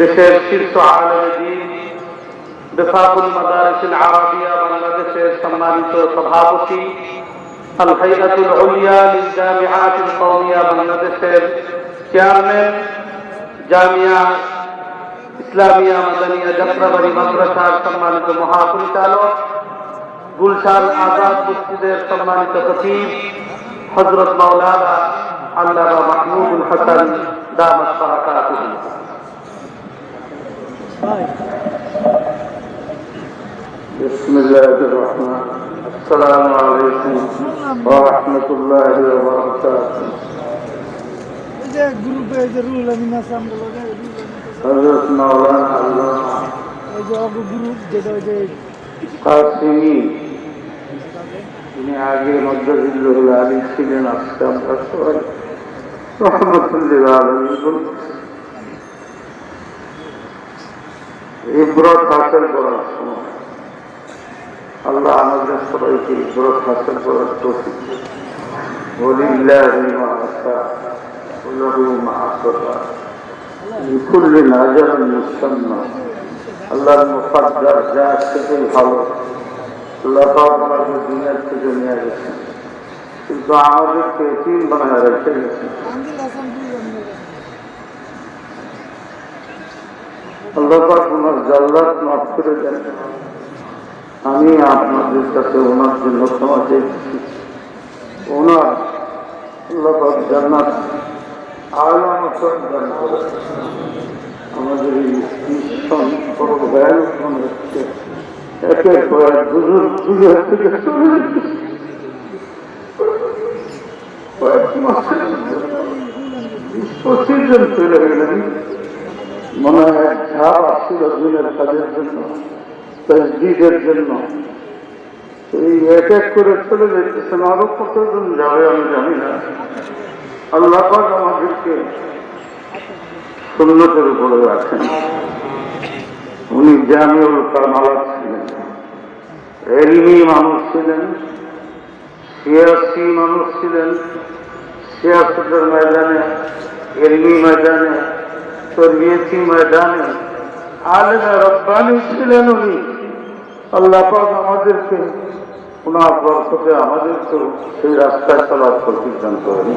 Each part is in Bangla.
দেশের শীর্ষ আলমদিন বেফাকুল মাদারিসিল আরাবিয়া বাংলাদেশের সম্মানিত সভাপতি আল হাইয়াতুল উলিয়া লিল জামিআতিল কওমিয়া বাংলাদেশের চেয়ারম্যান জামিয়া ইসলামিয়া মাদানিয়া যাত্রাবাড়ি মাদ্রাসার সম্মানিত মহাপরিচালক গুলশান আজাদ মসজিদের সম্মানিত খতিব হজরত মাওলানা আল্লামা মাহমুদুল হাসান দামাত বারাকাতুহু بسم الله الرحمن السلام عليكم ورحمة الله وبركاته এই যে গ্রুপে এই যে রুল আমি নাসাম বলো যে রুল حضرت مولانا علامة এই যে অগ গ্রুপ যেটা ওই যে কাসিমি তিনি আগে মধ্যজিল্লুল আলী ছিলেন আজকে আমরা সবাই রহমতুল্লিল আলমী ইব্রত হাসিল করার সময় আল্লাহ আমাদের সবাইকে ইব্রত হাসিল করার তৌফিক ولله ما أتى وله ما أعطى لكل أجر مسمى আল্লাহর মুফাদ্দার যা সেটাই ভালো আল্লাহ পাক আমাদের দুনিয়ার থেকে নিয়ে গেছেন কিন্তু আমাদেরকে তিন বানায় রেখে গেছেন আল্লাহ ওনার জাল্লাত মাফ করে দেন। আমি আপনাদের কাছে ওনার জন্য ক্ষমা চেয়েছি। ওনার আল্লাহ জান্নাত আলাম দান করে আমাদের এই ভীষণ বড় মনে হচ্ছে। একের পর এক দুজন দুজন থেকে কয়েক মাসের পঁচিশ জন চলে গেলেন। মনে হয় এক আসছিল দিনের কাজের জন্য তসজিদের জন্য। এই এক এক করে চলে যেতেছেন আরও কতজন যাবে আমি জানি না। আল্লাহ আমাদেরকে সুন্নতের উপরে রাখেন। উনি জামিউল কামালাত ছিলেন। এলমি মানুষ ছিলেন, সিয়াসি মানুষ ছিলেন। সিয়াসতের ময়দানে, এলমি ময়দানে তরবিয়তি ময়দানে। আলেমে রব্বানি ছিলেন উনি। আল্লাহ আমাদেরকে ওনার বরকতে আমাদেরকেও সেই রাস্তায় চলার প্রতিজ্ঞান করেন।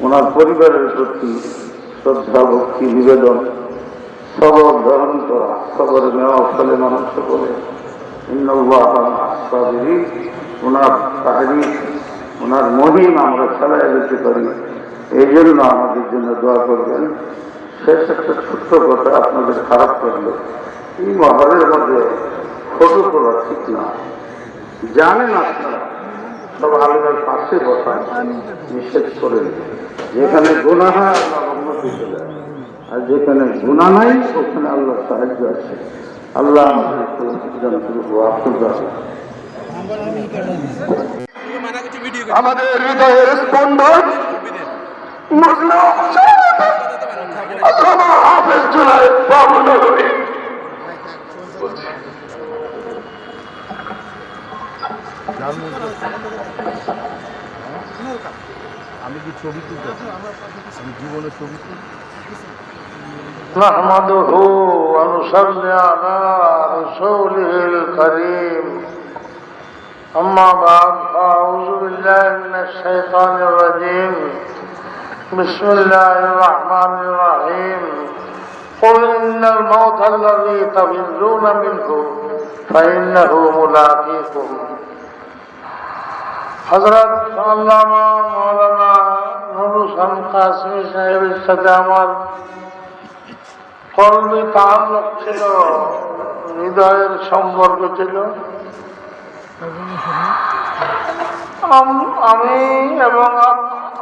ওনার পরিবারের প্রতি শ্রদ্ধা, ভক্তি, নিবেদন, সবর ধারণ করা সবর নেওয়া ফলে মানুষ বলে ওনার তাহারি ওনার মহিম আমরা চালায় যেতে পারি এই জন্য আমাদের জন্য দোয়া করবেন। শেষ একটা ছোট্ট কথা আপনাদের খারাপ করল এই মহলের মধ্যে ফটো তোলা ঠিক না। জানেন আপনারা সব আলমের পাশে বসা নিষেধ করেন। যেখানে গুণা হয় আল্লাহ উন্নতি চলে। আর যেখানে গুণা নাই ওখানে আল্লাহ সাহায্য আছে। আল্লাহ আমাদের হৃদয়ের স্পন্দন অথবা হাফেজ জুলাই বাবু নগরী আমি কি ছবি তুলতে আমি জীবনের ছবি তুলতে نحمده ونصلي على رسوله الكريم أما بعد فأعوذ بالله من الشيطان الرجيم بسم الله الرحمن الرحيم قل إن الموت الذي تفرون منه فإنه ملاقيكم হজরত আল্লামা মৌলানা নুরুসান কাসমি সাহেবের সাথে আমার কর্মী তাল্লুক ছিল হৃদয়ের সম্পর্ক ছিল আম- আমি এবং আম-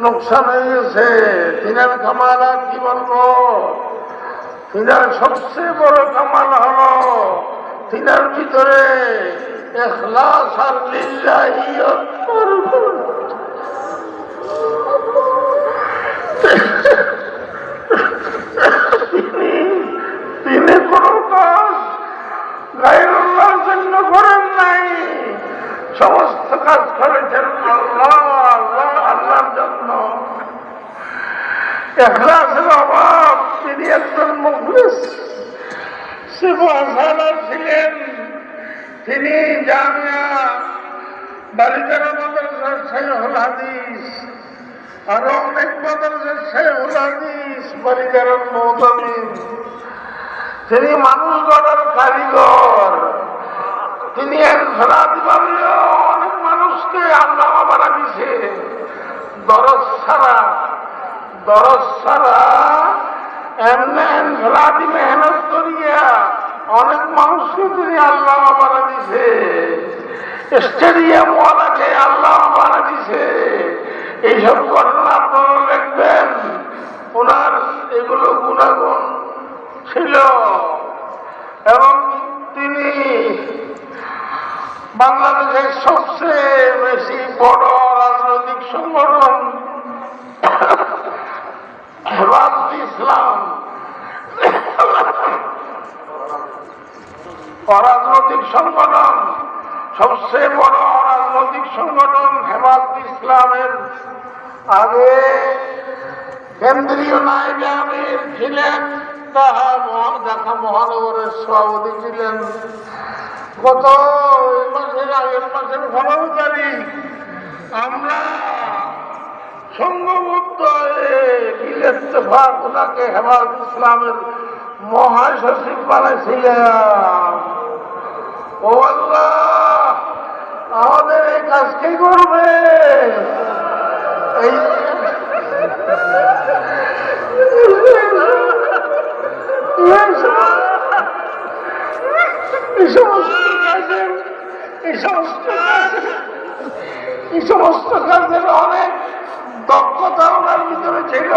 নোকসান হয়ে গেছে দিনের আর কি বলব? তিনার সবচেয়ে বড় কামাল হল তিনার ভিতরে এখলাস আর লিল্লাহিয়ত তিনি মানুষ গড়ার কারিগর। তিনি অনেক মানুষকে আল্লাহ বানা দিছে দরজ ছাড়া দরজ এনফেলাদি মেহনত করিয়া অনেক মানুষকে তিনি আল্লাহ বানা দিছে স্টেডিয়াম ওয়ালাকে আল্লাহ বানা দিছে এইসব ঘটনা আপনারা লিখবেন ওনার এগুলো গুণাগুণ ছিল। এবং তিনি বাংলাদেশের সবচেয়ে বেশি বড় রাজনৈতিক সংগঠন হেফাজত ইসলাম। অরাজনৈতিক সংগঠন। সবচেয়ে বড় রাজনৈতিক সংগঠন হেফাজত ইসলামের আগে কেন্দ্রীয় আমির ছিলেন, তাহা মহানগরের সভাপতি ছিলেন। গত মাসের আগের মাসের পনেরো আমরা ইলেকট্রেফাক ওনাকে হেফাজত ইসলামের মহাসচিব বানাইছিলাম। ও আল্লাহ! আমাদের এই কাজ কে করবে? এই এই সমস্ত কাজের অনেক দক্ষতা ওনার ভিতরে ছিল।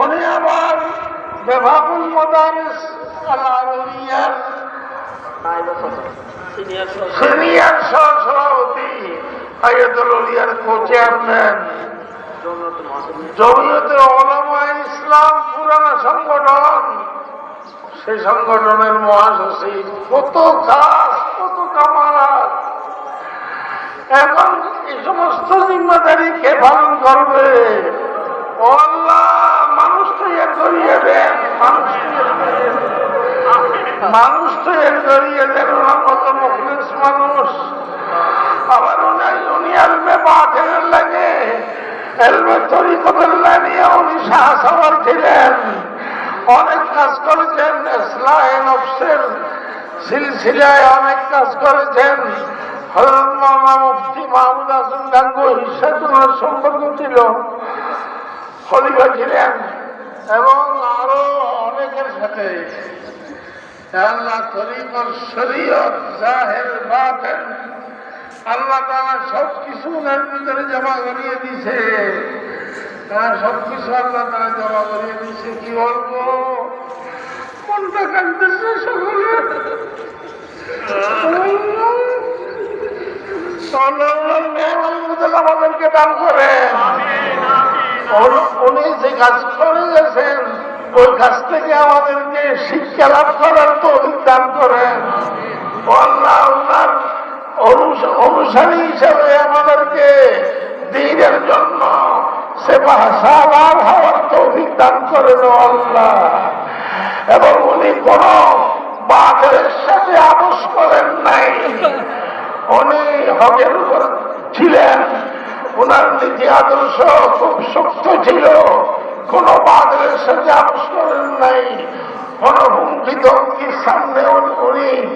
উনি আবার বেভাবুল মদারিস সিনিয়র ইসলাম পুরানা সংগঠন। সেই সংগঠনের মহাসচিব কত কাজ, কত কামাল। এখন এই সমস্ত জিম্মাদারি কে পালন করবে? আল্লাহ মানুষ তৈরি করিয়ে দেন মানুষ। মানুষ তৈরি করিয়ে দেন ওনার মতো মুখলিস মানুষ। আবার উনি আলমে বাথের লাগে এলমে তরিকতের লাগে, উনি শাহসবার ছিলেন। অনেক কাজ করেছেন ইসলাম নফসের সিলসিলায় অনেক কাজ করেছেন। সম্পর্ক ছিল। ছিলেন এবং আরও অনেকের সাথে আল্লাহ তরিকর শরীয়ত জাহের বাতেন। আল্লাহ তারা সব কিছু ওনার ভিতরে জমা করিয়ে দিছে তারা সব কিছু আল্লাহ তারা জমা করিয়ে দিছে কি কোনটা কাঁদতেছে সকলে? আমাদেরকে দান করেন। উনি- উনি যে কাজ করে গেছেন ওই কাছ থেকে আমাদেরকে শিক্ষা লাভ করার তো দান করেন। অনুসারী হিসাবে আমাদেরকে দিনের জন্য সেবা সালার হওয়ার তৌফিক দান করেন আল্লাহ। এবং উনি কোন বাঘের সাথে আপোষ করেন নাই। উনি হকের ছিলেন। ওনার নীতি আদর্শ খুব শক্ত ছিল। কোন বাদলের সাথে করেন নাই, কোন হুমকি ধমকির সামনে উনি-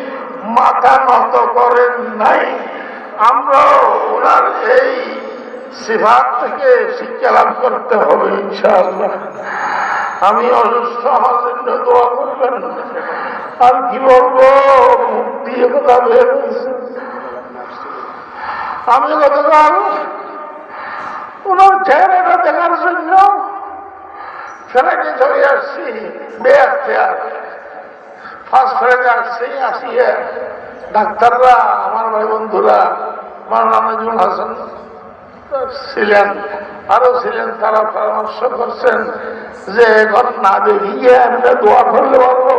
মাথা নত করেন নাই। আমরা ওনার এই সিফাত থেকে শিক্ষা লাভ করতে হবে ইনশাআল্লাহ। আমি অসুস্থ, আমার জন্য দোয়া করবেন। আর কি বলব দিয়ে কথা আমি গতকাল ওনার চেহারাটা দেখার ফ্লাইটে চলে আসছি বেয়ার ফার্স্ট ফ্লাইটে আসছি আসিয়ে ডাক্তাররা, আমার ভাই বন্ধুরা, আমার নানাজুল হাসান। ছিলেন, আরও ছিলেন, তারা পরামর্শ করছেন যে এখন না দেখিয়ে আমরা দোয়া করলে হবে।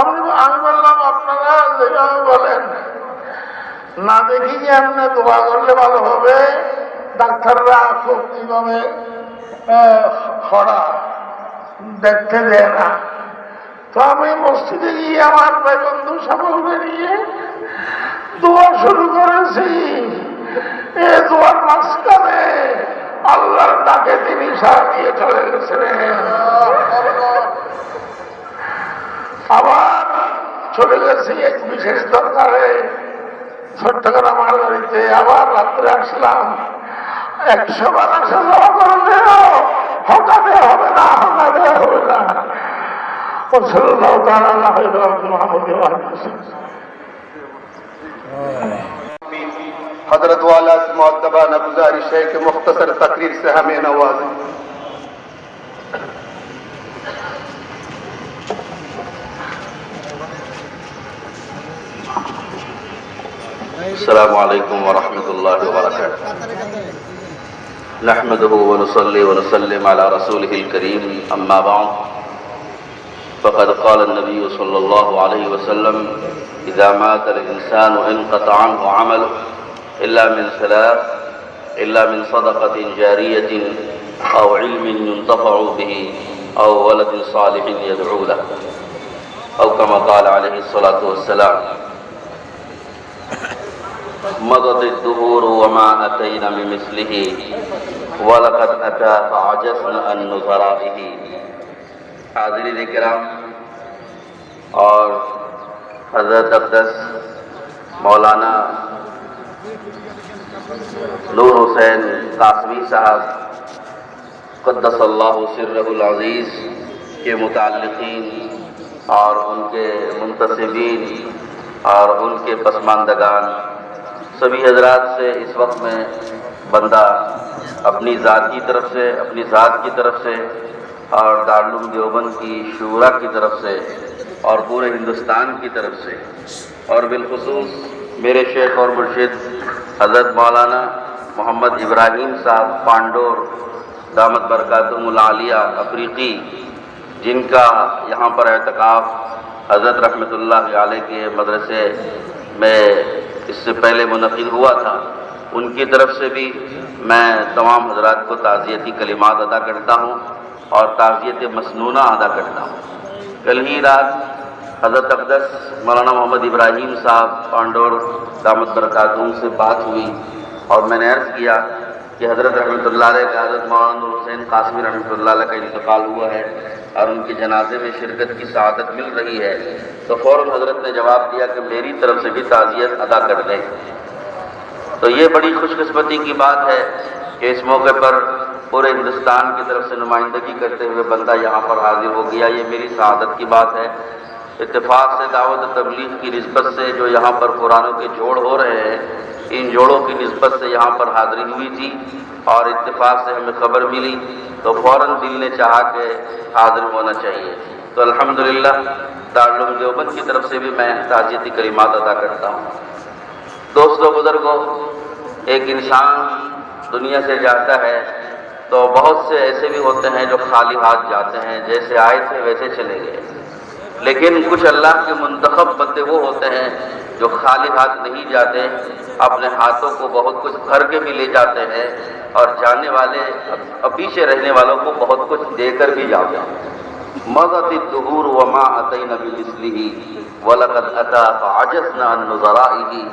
আমি আমি বললাম, আপনারা যেভাবে বলেন, না দেখিয়ে আমরা দোয়া করলে ভালো হবে। ডাক্তাররা খুব কীভাবে খরা দেখতে দেয় না। তো আমি মসজিদে গিয়ে আমার বন্ধু সকলকে নিয়ে দোয়া শুরু করেছি। এ দোয়ার মাঝখানে আল্লাহর ডাকে তিনি সারা দিয়ে চলে গেছেন আবার চলে গেছি এক বিশেষ দরকারে। চট্টগ্রাম আমার বাড়িতে আবার রাত্রে আসলাম। একশো বার আসা হবে না হবে وعلى حضرت والا معتبانہ گزارش ہے کہ مختصر تقریر سے ہمیں نواز. السلام علیکم ورحمۃ اللہ وبرکاتہ. نحمده ونصلي ونسلم على رسوله الكريم أما بعد. فقد قال النبي صلى الله عليه وسلم إذا مات الإنسان انقطع عنه عمله إلا من ثلاث إلا من صدقة جارية أو علم ينتفع به أو ولد صالح يدعو له. أو كما قال عليه الصلاة والسلام مضت الدهور وما أتينا بمثله ولقد أتى فعجزنا عن نظرائه. حاضرین کرام، اور حضرت اقدس، مولانا نور حسین قاسمی صاحب، قدس اللہ سرہ العزیز کے متعلقین اور ان کے منتصبین اور ان کے پسماندگان سبھی حضرات سے اس وقت میں بندہ اپنی ذات کی طرف سے، اپنی ذات کی طرف سے اور دارالعلوم دیوبند کی شعرا کی طرف سے اور پورے ہندوستان کی طرف سے۔ اور بالخصوص میرے شیخ اور مرشد حضرت مولانا محمد ابراہیم صاحب پانڈور، دامت برکاتم العالیہ افریقی، جن کا یہاں پر اعتکاف حضرت رحمۃ اللہ علیہ کے مدرسے میں اس سے پہلے منعقد ہوا تھا۔ ان کی طرف سے بھی میں تمام حضرات کو تعزیتی کلمات ادا کرتا ہوں اور تعزیت مسنونہ ادا کرتا ہوں۔ کل ہی رات حضرت اقدس مولانا محمد ابراہیم صاحب پانڈور دامت برکاتون سے بات ہوئی اور میں نے عرض کیا کہ حضرت رحمۃ اللہ علیہ کا حضرت مولانا حسین قاسمی رحمۃ اللہ علیہ کا انتقال ہوا ہے اور ان کے جنازے میں شرکت کی سعادت مل رہی ہے، تو فوراً حضرت نے جواب دیا کہ میری طرف سے بھی تعزیت ادا کر دیں تو یہ بڑی خوش قسمتی کی بات ہے کہ اس موقع پر پورے ہندوستان کی طرف سے نمائندگی کرتے ہوئے بندہ یہاں پر حاضر ہو گیا۔ یہ میری سعادت کی بات ہے۔ اتفاق سے دعوت و تبلیغ کی نسبت سے جو یہاں پر قرآنوں کے جوڑ ہو رہے ہیں ان جوڑوں کی نسبت سے یہاں پر حاضری ہوئی تھی اور اتفاق سے ہمیں خبر ملی تو فوراً دل نے چاہا کہ حاضر ہونا چاہیے۔ تو الحمدللہ، دارالعلوم دیوبند کی طرف سے بھی میں تعزیتی کریمات ادا کرتا ہوں۔ دوستوں بزرگوں ایک انسان دنیا سے جاتا ہے تو بہت سے ایسے بھی ہوتے ہیں جو خالی ہاتھ جاتے ہیں، جیسے آئے تھے ویسے چلے گئے۔ لیکن کچھ اللہ کے منتخب بندے وہ ہوتے ہیں جو خالی ہاتھ نہیں جاتے اپنے ہاتھوں کو بہت کچھ بھر کے بھی لے جاتے ہیں اور جانے والے پیچھے رہنے والوں کو بہت کچھ دے کر بھی جاتے ہیں۔ مغت الدہور وما اتین بمثلہ ولقد اتا فعجزنا عن نظرائہ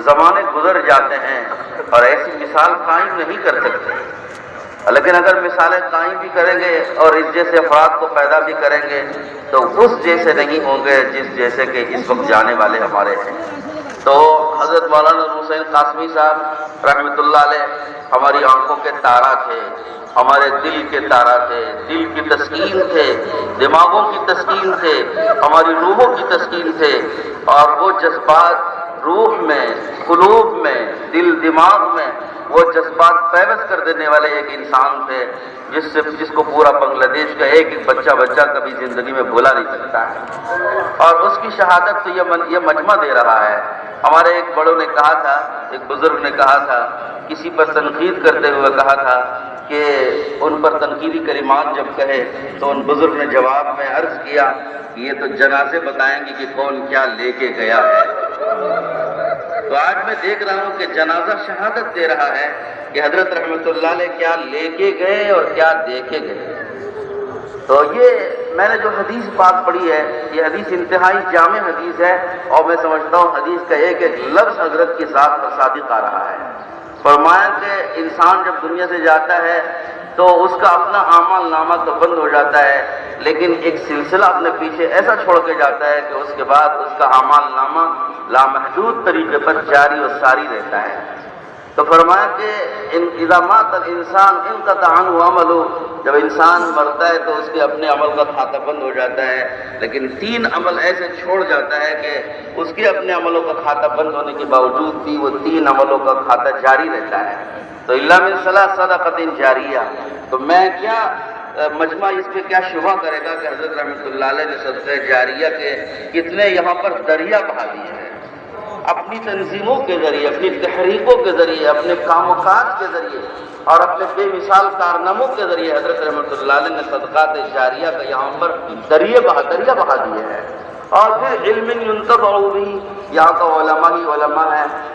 زمانے گزر جاتے ہیں اور ایسی مثال قائم نہیں کر سکتے۔ لیکن اگر مثالیں قائم بھی کریں گے اور اس جیسے افراد کو پیدا بھی کریں گے، تو اس جیسے نہیں ہوں گے جس جیسے کہ اس وقت جانے والے ہمارے ہیں۔ تو حضرت مولانا حسین قاسمی صاحب رحمۃ اللہ علیہ ہماری آنکھوں کے تارا تھے، ہمارے دل کے تارا تھے، دل کی تسکین تھے، دماغوں کی تسکین تھے، ہماری روحوں کی تسکین تھے اور وہ جذبات روح میں، قلوب میں، دل، دماغ میں وہ جذبات پیوس کر دینے والے ایک انسان تھے، جس سے، جس کو پورا بنگلہ دیش کا ایک ایک بچہ بچہ کبھی زندگی میں بھولا نہیں سکتا ہے۔ اور اس کی شہادت تو یہ یہ مجمع دے رہا ہے۔ ہمارے ایک بڑوں نے کہا تھا، ایک بزرگ نے کہا تھا، کسی پر تنقید کرتے ہوئے کہا تھا کہ ان پر تنقیدی کریمات جب کہے تو ان بزرگ نے جواب میں عرض کیا یہ تو جنازے بتائیں گے کہ کون کیا لے کے گیا ہے۔ تو آج میں دیکھ رہا ہوں کہ جنازہ شہادت دے رہا ہے کہ حضرت رحمت اللہ علیہ کیا لے کے گئے اور کیا دے کے گئے۔ تو یہ میں نے جو حدیث بات پڑھی ہے، یہ حدیث انتہائی جامع حدیث ہے اور میں سمجھتا ہوں حدیث کا ایک ایک لفظ حضرت کے ساتھ تصادق آ رہا ہے۔ فرمایا کہ انسان جب دنیا سے جاتا ہے تو اس کا اپنا اعمال نامہ تو بند ہو جاتا ہے، لیکن ایک سلسلہ اپنے پیچھے ایسا چھوڑ کے جاتا ہے کہ اس کے بعد اس کا اعمال نامہ لامحدود طریقے پر جاری و ساری رہتا ہے۔ تو فرمایا کہ ان اور انسان ان کا تعان عمل ہو جب انسان مرتا ہے تو اس کے اپنے عمل کا کھاتا بند ہو جاتا ہے، لیکن تین عمل ایسے چھوڑ جاتا ہے کہ اس کے اپنے عملوں کا کھاتا بند ہونے کے باوجود بھی وہ تین عملوں کا کھاتا جاری رہتا ہے۔ تو اللہ میں صلاح صدہ قطین جاریہ تو میں کیا مجمع اس پہ کیا شبہ کرے گا کہ حضرت رحمۃ اللہ علیہ نے صدقہ جاریہ کے کتنے یہاں پر دریا بہا دیے ہیں اپنی تنظیموں کے ذریعے، اپنی تحریکوں کے ذریعے، اپنے کام و کاج کے ذریعے اور اپنے بے مثال کارناموں کے ذریعے حضرت رحمۃ اللہ علیہ نے صدقات جاریہ کا یہاں پر دریا بہا دریا بہا دیے ہیں۔ اور پھر علم یہاں کا علماء ہی علماء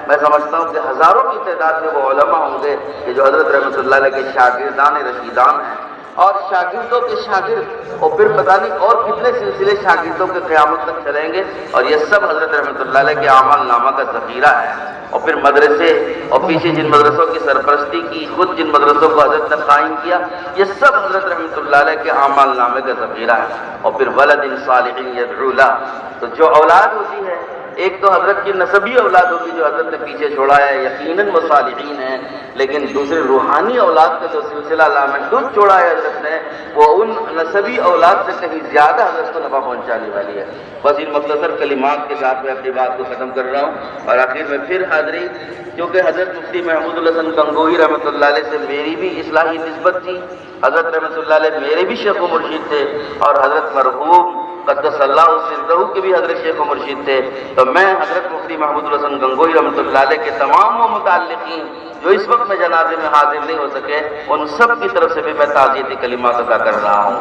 میں سمجھتا ہوں کہ ہزاروں کی تعداد میں وہ علماء ہوں گے کہ جو حضرت رحمۃ اللہ علیہ کے شاگردان رشیدان ہیں۔ اور شاگردوں کے شاگرد اور پھر پتہ نہیں اور کتنے سلسلے شاگردوں کے قیامت تک چلیں گے۔ اور یہ سب حضرت رحمۃ اللہ علیہ کے عمل نامہ کا ذخیرہ ہے۔ اور پھر مدرسے اور پیچھے جن مدرسوں کی سرپرستی کی، خود جن مدرسوں کو حضرت نے قائم کیا، یہ سب حضرت رحمۃ اللہ علیہ کے عمل نامے کا ذخیرہ ہے۔ اور پھر ولد صالحین یدعو لہ تو جو اولاد ہوتی ہے ایک تو حضرت کی نصبی اولاد ہوگی جو حضرت نے پیچھے چھوڑا ہے، یقیناً مصالحین ہیں، لیکن دوسرے روحانی اولاد کا جو سلسلہ لامحدود چھوڑا ہے حضرت نے، وہ ان نصبی اولاد سے کہیں زیادہ حضرت کو نفع پہنچانے والی ہے۔ بس ان مختصر کلمات کے ساتھ میں اپنی بات کو ختم کر رہا ہوں اور آخر میں پھر حاضری، کیونکہ حضرت مفتی محمود الحسن گنگوئی رحمۃ اللہ علیہ سے میری بھی اصلاحی نسبت تھی۔ حضرت رحمۃ اللہ علیہ میرے بھی شیخ و مرشید تھے اور حضرت مرحوم قدس اللہ سرہ کے بھی حضرت شیخ و مرشید تھے۔ تو اور میں حضرت مفتی محمود الحسن گنگوئی رحمۃ اللہ علیہ کے تمام وہ متعلقین جو اس وقت میں جنازے میں حاضر نہیں ہو سکے، ان سب کی طرف سے بھی میں تعزیتی کلمات ادا کر رہا ہوں۔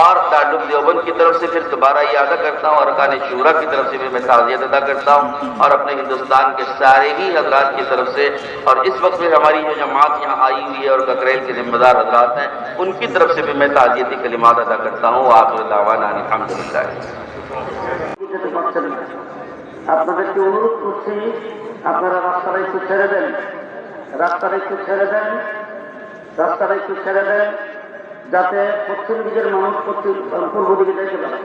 اور تعلق دیوبند کی طرف سے پھر دوبارہ یہ ادا کرتا ہوں، اور کان شورا کی طرف سے بھی میں تعزیت ادا کرتا ہوں۔ اور اپنے ہندوستان کے سارے ہی حضرات کی طرف سے، اور اس وقت میں ہماری جو جماعت یہاں آئی ہوئی ہے اور ککریل کے ذمہ دار حضرات ہیں، ان کی طرف سے بھی میں تعزیتی کلمات ادا کرتا ہوں۔ آپ الحمد للہ আপনাদেরকে অনুরোধ করছি, আপনারা রাস্তাটা একটু ছেড়ে দেন। রাস্তাটা একটু ছেড়ে দেন, রাস্তাটা একটু ছেড়ে দেন, যাতে পশ্চিম দিকের মানুষ পশ্চিম, পূর্ব দিকে যেতে পারে।